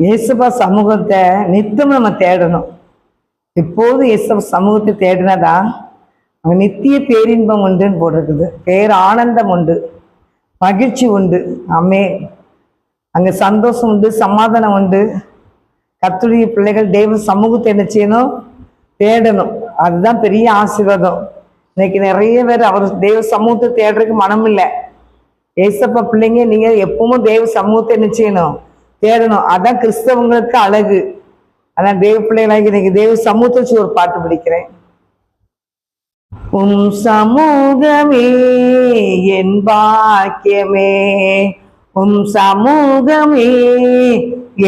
இயேசுப்பா சமூகத்தை நித்தம் நம்ம தேடணும் எப்போது இயேசுபா சமூகத்தை தேடினாதான் அங்கே நித்திய பேரின்பம் உண்டுன்னு போட்டிருக்குது பேர் ஆனந்தம் உண்டு மகிழ்ச்சி உண்டு அம்மே அங்கே சந்தோஷம் உண்டு சமாதானம் உண்டு கத்துடைய பிள்ளைகள் தெய்வ சமூகத்தை என்ன செய்யணும் தேடணும் அதுதான் பெரிய ஆசீர்வாதம் இன்னைக்கு நிறைய பேர் அவர் தெய்வ சமூகத்தை தேடுறதுக்கு மனம் இல்லை ஏசப்பா பிள்ளைங்க நீங்கள் எப்பவும் தெய்வ சமூகத்தை என்ன செய்யணும் தேடணும். அதான் கிறிஸ்தவங்களுக்கு அழகு. அதான் தேவ பிள்ளைகளாக இன்னைக்கு தேவ சமூகத்தை வச்சு ஒரு பாட்டு படிக்கிறேன். உம் சமூகமே என் பாக்கியமே உம் சமூகமே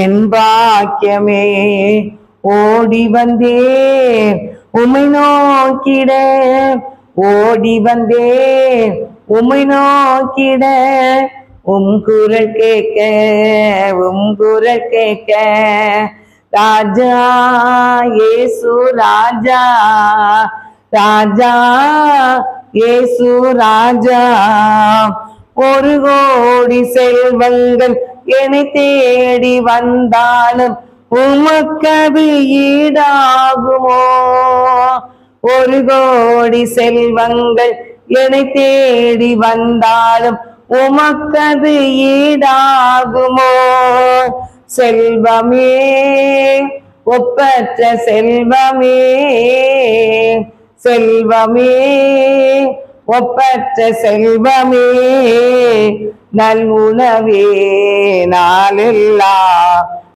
என் பாக்கியமே ஓடி வந்தேன் உமை நோக்கிட ஓடி வந்தேன் உமை நோக்கிட உம் குரல் கேட்க உம் குரல் கேட்க. ராஜா ஏசு ராஜா. ராஜா ஏசு ராஜா. ஒரு கோடி செல்வங்கள் என்னை தேடி வந்தாலும் உமக்கது ஈடாகுமோ? ஒரு கோடி செல்வங்கள் என்னை தேடி வந்தாலும் உமக்கது ஈடாகுமோ? செல்வமே ஒப்பற்ற செல்வமே செல்வமே ஒப்பற்ற செல்வமே நல்வுணவே நாளெல்லாம்